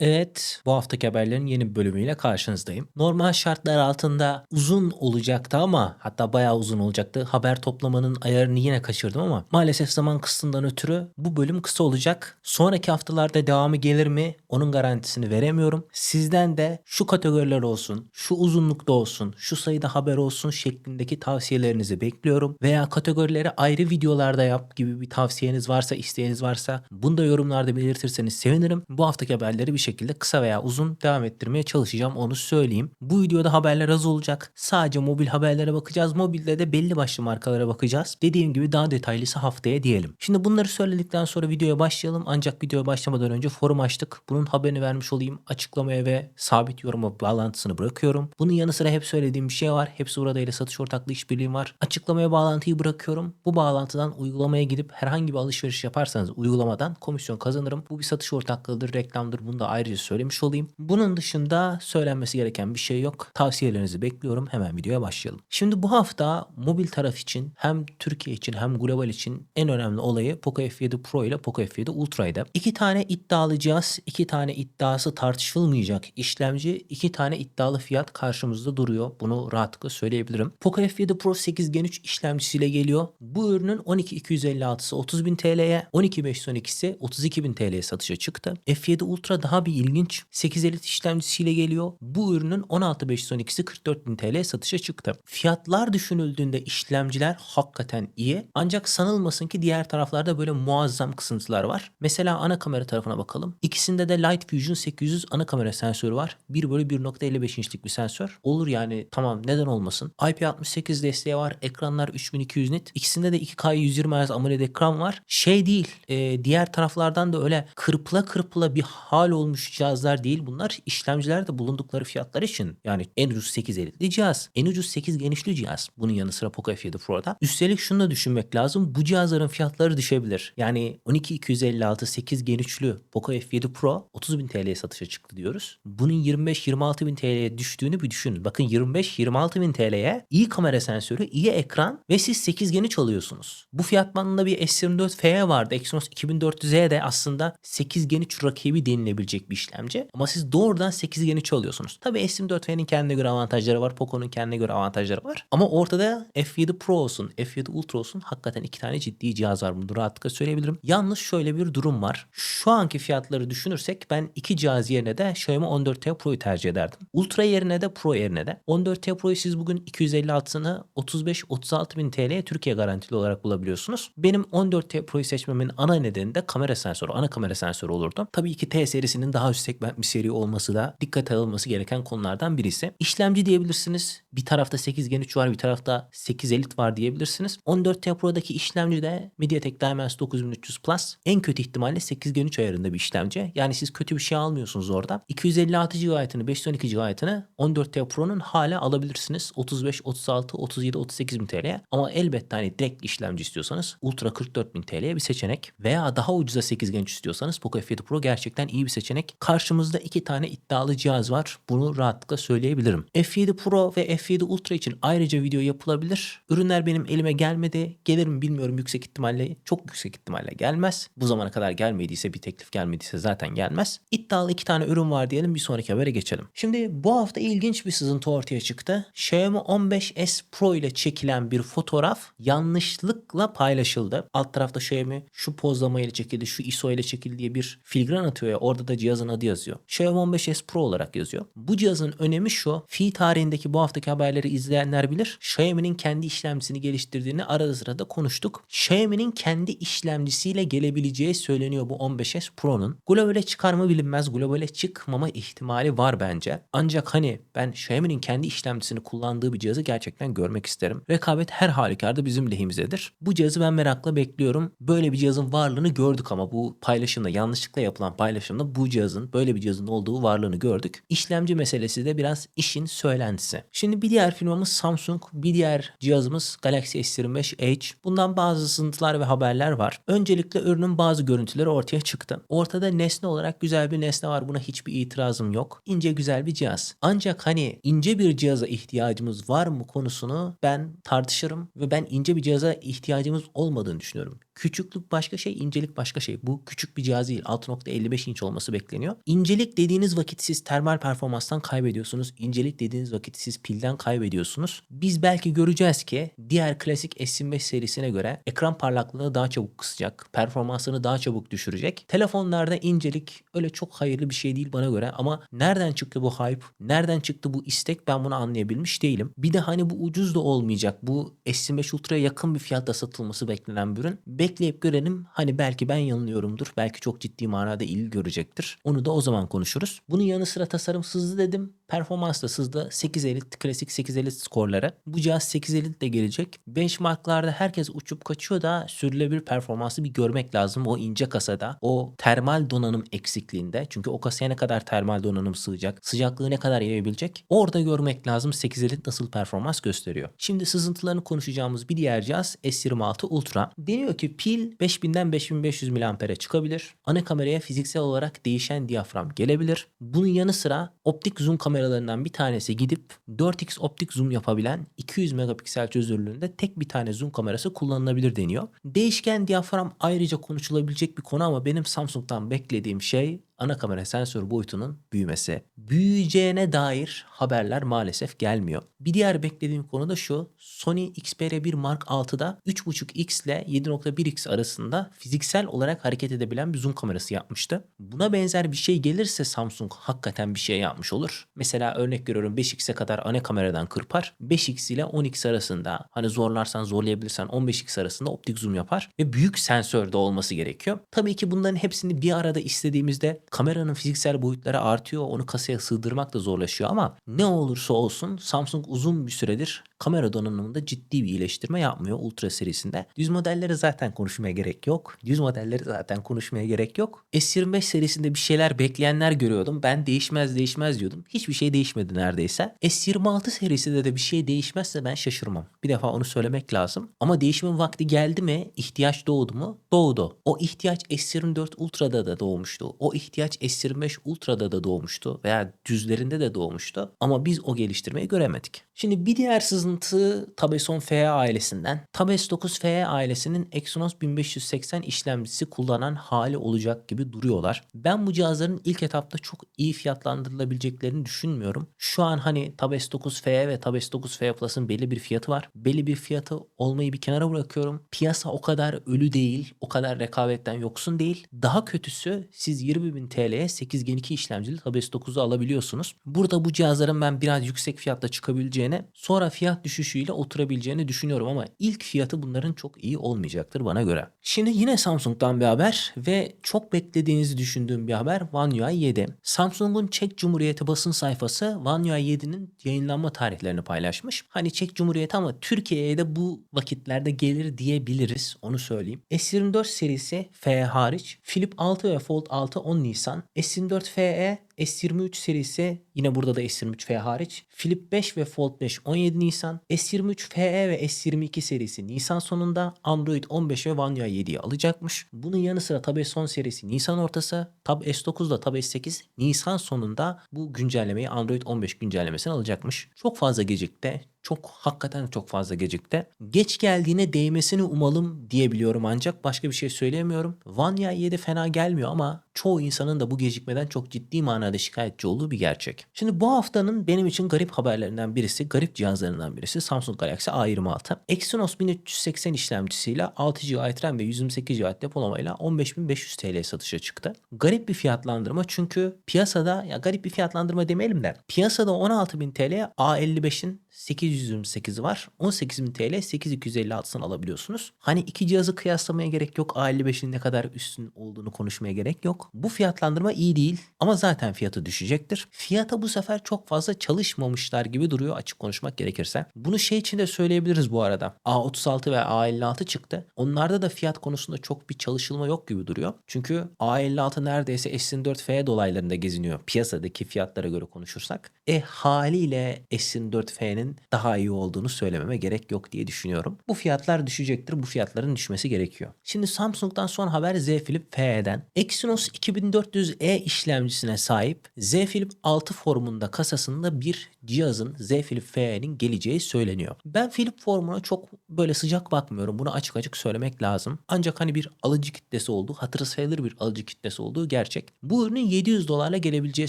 Evet, bu haftaki haberlerin yeni bir bölümüyle karşınızdayım. Normal şartlar altında uzun olacaktı ama hatta bayağı uzun olacaktı. Haber toplamanın ayarını yine kaçırdım ama maalesef zaman kısıtından ötürü bu bölüm kısa olacak. Sonraki haftalarda devamı gelir mi? Onun garantisini veremiyorum. Sizden de şu kategoriler olsun, şu uzunlukta olsun, şu sayıda haber olsun şeklindeki tavsiyelerinizi bekliyorum. Veya kategorileri ayrı videolarda yap gibi bir tavsiyeniz varsa, isteğiniz varsa bunu da yorumlarda belirtirseniz sevinirim. Bu haftaki haberleri bir şekilde kısa veya uzun devam ettirmeye çalışacağım onu söyleyeyim. Bu videoda haberler az olacak. Sadece mobil haberlere bakacağız. Mobilde de belli başlı markalara bakacağız. Dediğim gibi daha detaylısı haftaya diyelim. Şimdi bunları söyledikten sonra videoya başlayalım. Ancak videoya başlamadan önce forum açtık. Bunun haberini vermiş olayım. Açıklamaya ve sabit yoruma bağlantısını bırakıyorum. Bunun yanı sıra hep söylediğim bir şey var. Hepsi burada ile satış ortaklığı işbirliğim var. Açıklamaya bağlantıyı bırakıyorum. Bu bağlantıdan uygulamaya gidip herhangi bir alışveriş yaparsanız uygulamadan komisyon kazanırım. Bu bir satış ortaklığıdır, reklamdır. Bunu da ayrıca söylemiş olayım. Bunun dışında söylenmesi gereken bir şey yok. Tavsiyelerinizi bekliyorum. Hemen videoya başlayalım. Şimdi bu hafta mobil taraf için hem Türkiye için hem global için en önemli olayı Poco F7 Pro ile Poco F7 Ultra'ydı. İki tane iddialı cihaz, iki tane iddiası tartışılmayacak işlemci, iki tane iddialı fiyat karşımızda duruyor. Bunu rahatlıkla söyleyebilirim. Poco F7 Pro 8 Gen 3 işlemcisiyle geliyor. Bu ürünün 12256'sı 30.000 TL'ye, 12512'si 32.000 TL'ye satışa çıktı. F7 Ultra daha bir ilginç. 8 elit işlemcisiyle geliyor. Bu ürünün 16512'si 44.000 TL'ye satışa çıktı. Fiyatlar düşünüldüğünde işlemciler hakikaten iyi. Ancak sanılmasın ki diğer taraflarda böyle muazzam kısıntılar var. Mesela ana kamera tarafına bakalım. İkisinde de Light Fusion 800 ana kamera sensörü var. 1 bölü 1.55 inçlik bir sensör. Olur yani tamam neden olmasın. IP68 desteği var. Ekranlar 3200 nit. İkisinde de 2K 120 Hz AMOLED ekran var. Şey değil. e, diğer taraflardan da öyle kırpıla kırpıla bir hal olmuş cihazlar değil bunlar. İşlemciler de bulundukları fiyatlar için yani en ucuz 8 elitli cihaz. En ucuz 8 genişli cihaz. Bunun yanı sıra Poco F7 Pro'da. Üstelik şunu da düşünmek lazım. Bu cihazların fiyatları düşebilir. Yani 12256 8 gen 3'lü Poco F7 Pro 30.000 TL'ye satışa çıktı diyoruz. Bunun 25-26 bin TL'ye düştüğünü bir düşünün. Bakın 25-26 bin TL'ye iyi kamera sensörü, iyi ekran ve siz 8 gen 3 alıyorsunuz. Bu fiyat bandında bir S24F vardı. Exynos 2400E de aslında 8 gen 3 rakibi denilebilecek bir işlemci. Ama siz doğrudan 8 gen 3 alıyorsunuz. Tabii S24F'nin kendine göre avantajları var. Poco'nun kendine göre avantajları var. Ama ortada F7 Pro olsun, F7 Ultra olsun hakikaten iki tane ciddi cihaz var. Bunu rahatlıkla söyleyebilirim. Yalnız şöyle bir durum var. Şu anki fiyatları düşünürsek ben iki cihaz yerine de Xiaomi 14T Pro'yu tercih ederdim. Ultra yerine de Pro yerine de. 14T Pro'yu siz bugün 256'sını 35-36 bin TL'ye Türkiye garantili olarak bulabiliyorsunuz. Benim 14T Pro'yu seçmemin ana nedeni de kamera sensörü, ana kamera sensörü olurdu. Tabii ki T serisinin daha üst segment bir seri olması da dikkate alınması gereken konulardan birisi. İşlemci diyebilirsiniz. Bir tarafta 8 Gen 3 var, bir tarafta 8 Elite var diyebilirsiniz. 14T Pro'daki işlemci de MediaTek Dimensity 9300 Plus. En kötü ihtimalle 8 Gen 3 ayarında bir işlemci. Yani siz kötü bir şey almıyorsunuz orada. 256 GB'ını, 512 GB'ını 14T Pro'nun hala alabilirsiniz. 35, 36, 37, 38 bin TL'ye. Ama elbette hani direkt işlemci istiyorsanız Ultra 44 bin TL'ye bir seçenek. Veya daha ucuza 8 Gen 3 istiyorsanız Poco F7 Pro gerçekten iyi bir seçenek. Karşımızda iki tane iddialı cihaz var. Bunu rahatlıkla söyleyebilirim. F7 Pro ve F7 Ultra için ayrıca video yapılabilir. Ürünler benim elime gelmedi. Gelir mi bilmiyorum yüksek ihtimalle. Çok yüksek ihtimalle gelmez. Bu zamana kadar gelmediyse bir teklif gelmediyse zaten gelmez. İddialı iki tane ürün var diyelim bir sonraki habere geçelim. Şimdi bu hafta ilginç bir sızıntı ortaya çıktı. Xiaomi 15S Pro ile çekilen bir fotoğraf yanlışlıkla paylaşıldı. Alt tarafta Xiaomi şu pozlama ile çekildi, şu ISO ile çekildi diye bir filgran atıyor ya orada da cihazın adı yazıyor. Xiaomi 15S Pro olarak yazıyor. Bu cihazın önemi şu. Fi tarihindeki bu haftaki haberleri izleyenler bilir. Xiaomi'nin kendi işlemcisini geliştirdiğini arada sırada konuştuk. Xiaomi'nin kendi işlemcisiyle gelebileceği söyleniyor bu 15S Pro'nun. Globale çıkar mı bilinmez. Globale çıkmama ihtimali var bence. Ancak hani ben Xiaomi'nin kendi işlemcisini kullandığı bir cihazı gerçekten görmek isterim. Rekabet her halükarda bizim lehimizdedir. Bu cihazı ben merakla bekliyorum. Böyle bir cihazın varlığını gördük ama bu paylaşımda yanlışlıkla yapılan paylaşımda bu cihazın böyle bir cihazın olduğu varlığını gördük. İşlemci meselesi de biraz işin söylentisi. Şimdi bir diğer firmamız Samsung, bir diğer cihazımız Galaxy S25 Edge. Bundan bazı sızıntılar ve haberler var. Öncelikle ürünün bazı görüntüleri ortaya çıktı. Ortada nesne olarak güzel bir nesne var. Buna hiçbir itirazım yok. İnce güzel bir cihaz. Ancak hani ince bir cihaza ihtiyacımız var mı konusunu ben tartışırım ve ben ince bir cihaza ihtiyacımız olmadığını düşünüyorum. Küçüklük başka şey, incelik başka şey. Bu küçük bir cihaz değil. 6.55 inç olması bekleniyor. İncelik dediğiniz vakit siz termal performanstan kaybediyorsunuz. İncelik dediğiniz vakit siz pilden kaybediyorsunuz. Biz belki göreceğiz ki diğer klasik S25 serisine göre ekran parlaklığını daha çabuk kısacak. Performansını daha çabuk düşürecek. Telefonlarda incelik öyle çok hayırlı bir şey değil bana göre ama nereden çıktı bu hype? Nereden çıktı bu istek? Ben bunu anlayabilmiş değilim. Bir de hani bu ucuz da olmayacak. Bu S25 Ultra'ya yakın bir fiyatta satılması beklenen bir ürün. Bekleyip görelim. Hani belki ben yanılıyorumdur. Belki çok ciddi manada ilgi görecektir. Onu da o zaman konuşuruz. Bunun yanı sıra tasarım sızlı dedim. Performans da sızdı. 850 klasik 850 skorları. Bu cihaz 850 de gelecek. Benchmarklarda herkes uçup kaçıyor da sürülebilir performansı bir görmek lazım. O ince kasada. O termal donanım eksikliğinde. Çünkü o kasaya ne kadar termal donanım sığacak. Sıcaklığı ne kadar yayabilecek. Orada görmek lazım 850 nasıl performans gösteriyor. Şimdi sızıntılarını konuşacağımız bir diğer cihaz S26 Ultra. Deniyor ki pil 5000'den 5500 mAh'e çıkabilir. Ana kameraya fiziksel olarak değişen diyafram gelebilir. Bunun yanı sıra optik zoom kameralarından bir tanesi gidip 4x optik zoom yapabilen 200 megapiksel çözünürlüğünde tek bir tane zoom kamerası kullanılabilir deniyor. Değişken diyafram ayrıca konuşulabilecek bir konu ama benim Samsung'dan beklediğim şey ana kamera sensör boyutunun büyümesi. Büyüyeceğine dair haberler maalesef gelmiyor. Bir diğer beklediğim konu da şu. Sony Xperia 1 Mark 6'da 3.5x ile 7.1x arasında fiziksel olarak hareket edebilen bir zoom kamerası yapmıştı. Buna benzer bir şey gelirse Samsung hakikaten bir şey yapmış olur. Mesela örnek görüyorum 5x'e kadar ana kameradan kırpar. 5x ile 10x arasında hani zorlarsan zorlayabilirsen 15x arasında optik zoom yapar ve büyük sensör de olması gerekiyor. Tabii ki bunların hepsini bir arada istediğimizde kameranın fiziksel boyutları artıyor. Onu kasaya sığdırmak da zorlaşıyor ama ne olursa olsun Samsung uzun bir süredir kamera donanımında ciddi bir iyileştirme yapmıyor Ultra serisinde. Düz modelleri zaten konuşmaya gerek yok. Düz modelleri zaten konuşmaya gerek yok. S25 serisinde bir şeyler bekleyenler görüyordum. Ben değişmez değişmez diyordum. Hiçbir şey değişmedi neredeyse. S26 serisinde de bir şey değişmezse ben şaşırmam. Bir defa onu söylemek lazım. Ama değişimin vakti geldi mi? İhtiyaç doğdu mu? Doğdu. O ihtiyaç S24 Ultra'da da doğmuştu. O ihtiyaç S25 Ultra'da da doğmuştu. Veya düzlerinde de doğmuştu. Ama biz o geliştirmeyi göremedik. Şimdi bir diğer sızıntı Tabeson FE ailesinden. Tabes 9 FE ailesinin Exynos 1580 işlemcisi kullanan hali olacak gibi duruyorlar. Ben bu cihazların ilk etapta çok iyi fiyatlandırılabileceklerini düşünmüyorum. Şu an hani Tabes 9 FE ve Tabes 9 FE Plus'ın belli bir fiyatı var. Belli bir fiyatı olmayı bir kenara bırakıyorum. Piyasa o kadar ölü değil, o kadar rekabetten yoksun değil. Daha kötüsü siz 20.000 TL'ye 8 Gen 2 işlemcili Tabes 9'u alabiliyorsunuz. Burada bu cihazların ben biraz yüksek fiyatta çıkabileceğini, sonra fiyat düşüşüyle oturabileceğini düşünüyorum ama ilk fiyatı bunların çok iyi olmayacaktır bana göre. Şimdi yine Samsung'dan bir haber ve çok beklediğinizi düşündüğüm bir haber One UI 7. Samsung'un Çek Cumhuriyeti basın sayfası One UI 7'nin yayınlanma tarihlerini paylaşmış. Hani Çek Cumhuriyeti ama Türkiye'ye de bu vakitlerde gelir diyebiliriz onu söyleyeyim. S24 serisi F hariç Flip 6 ve Fold 6 10 Nisan, S24 FE S23 serisi yine burada da S23F hariç. Flip 5 ve Fold 5 17 Nisan. S23 FE ve S22 serisi Nisan sonunda. Android 15 ve One UI 7'yi alacakmış. Bunun yanı sıra Tab S10 serisi Nisan ortası. Tab S9 da Tab S8 Nisan sonunda bu güncellemeyi Android 15 güncellemesini alacakmış. Çok fazla gecikti çok hakikaten çok fazla gecikti. Geç geldiğine değmesini umalım diyebiliyorum ancak başka bir şey söyleyemiyorum. Vanya 7 fena gelmiyor ama çoğu insanın da bu gecikmeden çok ciddi manada şikayetçi olduğu bir gerçek. Şimdi bu haftanın benim için garip haberlerinden birisi, garip cihazlarından birisi Samsung Galaxy A26. Exynos 1380 işlemcisiyle 6 GB RAM ve 128 GB depolamayla 15.500 TL satışa çıktı. Garip bir fiyatlandırma çünkü piyasada ya garip bir fiyatlandırma demeyelim de piyasada 16.000 TL A55'in 828'i var. 18.000 TL 8256'sını alabiliyorsunuz. Hani iki cihazı kıyaslamaya gerek yok. A55'in ne kadar üstün olduğunu konuşmaya gerek yok. Bu fiyatlandırma iyi değil ama zaten fiyatı düşecektir. Fiyata bu sefer çok fazla çalışmamışlar gibi duruyor açık konuşmak gerekirse. Bunu şey için de söyleyebiliriz bu arada. A36 ve A56 çıktı. Onlarda da fiyat konusunda çok bir çalışılma yok gibi duruyor. Çünkü A56 neredeyse S24F dolaylarında geziniyor piyasadaki fiyatlara göre konuşursak. E haliyle S24F'nin Z'nin daha iyi olduğunu söylememe gerek yok diye düşünüyorum. Bu fiyatlar düşecektir. Bu fiyatların düşmesi gerekiyor. Şimdi Samsung'dan son haber Z Flip FE'den. Exynos 2400E işlemcisine sahip Z Flip 6 formunda kasasında bir cihazın Z Flip FE'nin geleceği söyleniyor. Ben Flip formuna çok böyle sıcak bakmıyorum. Bunu açık açık söylemek lazım. Ancak hani bir alıcı kitlesi olduğu, hatırı sayılır bir alıcı kitlesi olduğu gerçek. Bu ürünün 700 dolarla gelebileceği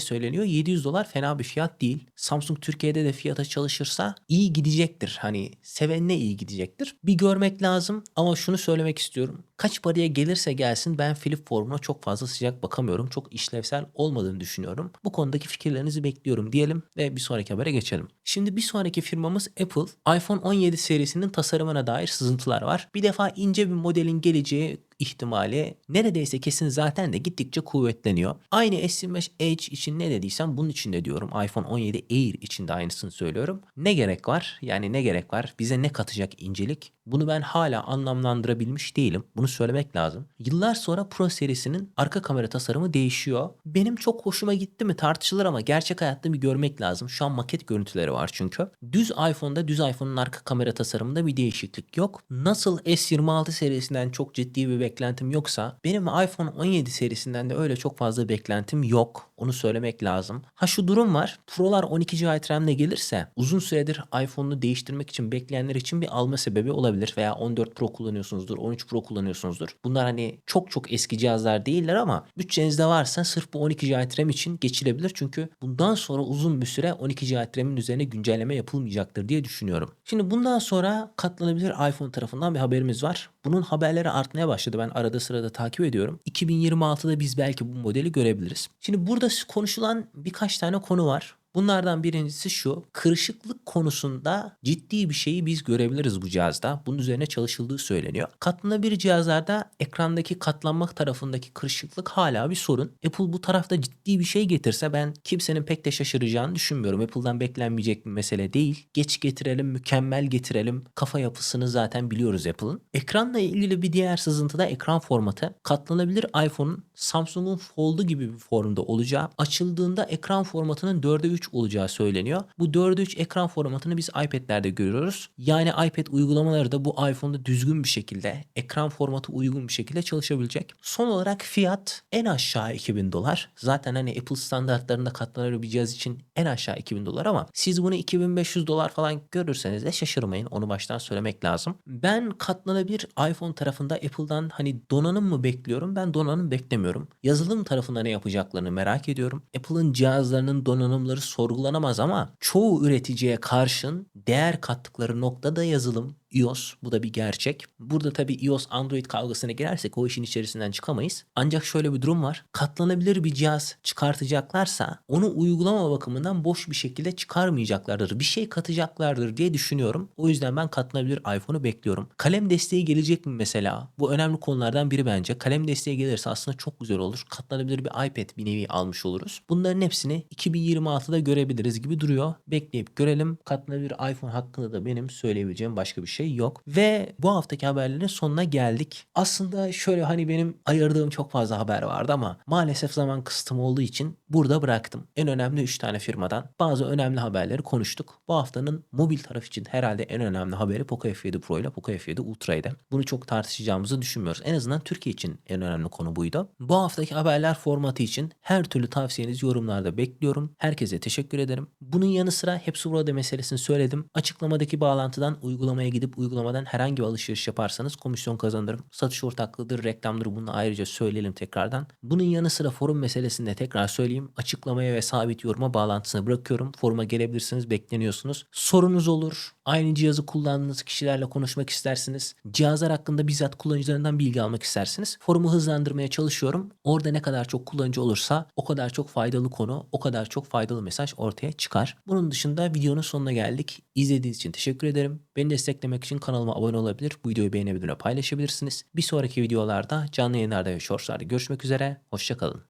söyleniyor. 700 dolar fena bir fiyat değil. Samsung Türkiye'de de fiyata çalışırsa iyi gidecektir. Hani sevenine iyi gidecektir. Bir görmek lazım ama şunu söylemek istiyorum. Kaç paraya gelirse gelsin ben Flip formuna çok fazla sıcak bakamıyorum. Çok işlevsel olmadığını düşünüyorum. Bu konudaki fikirlerinizi bekliyorum diyelim ve bir sonraki habere geçelim. Şimdi bir sonraki firmamız Apple. iPhone 17 serisinin tasarımına dair sızıntılar var. Bir defa ince bir modelin geleceği ihtimali neredeyse kesin zaten de gittikçe kuvvetleniyor. Aynı S25 Edge için ne dediysem bunun için de diyorum. iPhone 17 Air için de aynısını söylüyorum. Ne gerek var? Yani ne gerek var? Bize ne katacak incelik? Bunu ben hala anlamlandırabilmiş değilim. Bunu söylemek lazım. Yıllar sonra Pro serisinin arka kamera tasarımı değişiyor. Benim çok hoşuma gitti mi tartışılır ama gerçek hayatta bir görmek lazım. Şu an maket görüntüleri var çünkü. Düz iPhone'da düz iPhone'un arka kamera tasarımında bir değişiklik yok. Nasıl S26 serisinden çok ciddi bir beklentim yoksa benim iPhone 17 serisinden de öyle çok fazla beklentim yok. Onu söylemek lazım. Ha şu durum var. Pro'lar 12 GB RAM'le gelirse uzun süredir iPhone'u değiştirmek için bekleyenler için bir alma sebebi olabilir. Veya 14 Pro kullanıyorsunuzdur, 13 Pro kullanıyorsunuzdur. Bunlar hani çok çok eski cihazlar değiller ama bütçenizde varsa sırf bu 12 GB RAM için geçilebilir. Çünkü bundan sonra uzun bir süre 12 GB RAM'in üzerine güncelleme yapılmayacaktır diye düşünüyorum. Şimdi bundan sonra katlanabilir iPhone tarafından bir haberimiz var. Bunun haberleri artmaya başladı. Ben arada sırada takip ediyorum. 2026'da biz belki bu modeli görebiliriz. Şimdi burada konuşulan birkaç tane konu var. Bunlardan birincisi şu. Kırışıklık konusunda ciddi bir şeyi biz görebiliriz bu cihazda. Bunun üzerine çalışıldığı söyleniyor. Katlanabilir cihazlarda ekrandaki katlanma tarafındaki kırışıklık hala bir sorun. Apple bu tarafta ciddi bir şey getirse ben kimsenin pek de şaşıracağını düşünmüyorum. Apple'dan beklenmeyecek bir mesele değil. Geç getirelim, mükemmel getirelim. Kafa yapısını zaten biliyoruz Apple'ın. Ekranla ilgili bir diğer sızıntı da ekran formatı. Katlanabilir iPhone'un Samsung'un Fold'u gibi bir formda olacağı, açıldığında ekran formatının 4'e 3 olacağı söyleniyor. Bu 4'e 3 ekran formatını biz iPad'lerde görüyoruz. Yani iPad uygulamaları da bu iPhone'da düzgün bir şekilde, ekran formatı uygun bir şekilde çalışabilecek. Son olarak fiyat en aşağı 2000 dolar. Zaten hani Apple standartlarında katlanabilir bir cihaz için en aşağı 2000 dolar ama siz bunu 2500 dolar falan görürseniz de şaşırmayın. Onu baştan söylemek lazım. Ben katlanabilir iPhone tarafında Apple'dan hani donanım mı bekliyorum? Ben donanım beklemiyorum. Yazılım tarafında ne yapacaklarını merak ediyorum. Apple'ın cihazlarının donanımları sorgulanamaz ama çoğu üreticiye karşın değer kattıkları noktada yazılım iOS bu da bir gerçek. Burada tabii iOS Android kavgasına girersek o işin içerisinden çıkamayız. Ancak şöyle bir durum var. Katlanabilir bir cihaz çıkartacaklarsa onu uygulama bakımından boş bir şekilde çıkarmayacaklardır. Bir şey katacaklardır diye düşünüyorum. O yüzden ben katlanabilir iPhone'u bekliyorum. Kalem desteği gelecek mi mesela? Bu önemli konulardan biri bence. Kalem desteği gelirse aslında çok güzel olur. Katlanabilir bir iPad bir nevi almış oluruz. Bunların hepsini 2026'da görebiliriz gibi duruyor. Bekleyip görelim. Katlanabilir iPhone hakkında da benim söyleyebileceğim başka bir şey şey yok. Ve bu haftaki haberlerin sonuna geldik. Aslında şöyle hani benim ayırdığım çok fazla haber vardı ama maalesef zaman kısıtım olduğu için burada bıraktım. En önemli 3 tane firmadan bazı önemli haberleri konuştuk. Bu haftanın mobil taraf için herhalde en önemli haberi Poco F7 Pro ile Poco F7 Ultra'ydı. Bunu çok tartışacağımızı düşünmüyoruz. En azından Türkiye için en önemli konu buydu. Bu haftaki haberler formatı için her türlü tavsiyenizi yorumlarda bekliyorum. Herkese teşekkür ederim. Bunun yanı sıra hepsi burada meselesini söyledim. Açıklamadaki bağlantıdan uygulamaya gidip gidip uygulamadan herhangi bir alışveriş yaparsanız komisyon kazanırım. Satış ortaklığıdır, reklamdır bunu ayrıca söyleyelim tekrardan. Bunun yanı sıra forum meselesini de tekrar söyleyeyim. Açıklamaya ve sabit yoruma bağlantısını bırakıyorum. Foruma gelebilirsiniz, bekleniyorsunuz. Sorunuz olur, aynı cihazı kullandığınız kişilerle konuşmak istersiniz. Cihazlar hakkında bizzat kullanıcılarından bilgi almak istersiniz. Forumu hızlandırmaya çalışıyorum. Orada ne kadar çok kullanıcı olursa o kadar çok faydalı konu, o kadar çok faydalı mesaj ortaya çıkar. Bunun dışında videonun sonuna geldik. İzlediğiniz için teşekkür ederim. Beni desteklemek için kanalıma abone olabilir, bu videoyu beğenebilir ve paylaşabilirsiniz. Bir sonraki videolarda canlı yayınlarda ve shortslarda görüşmek üzere. Hoşçakalın.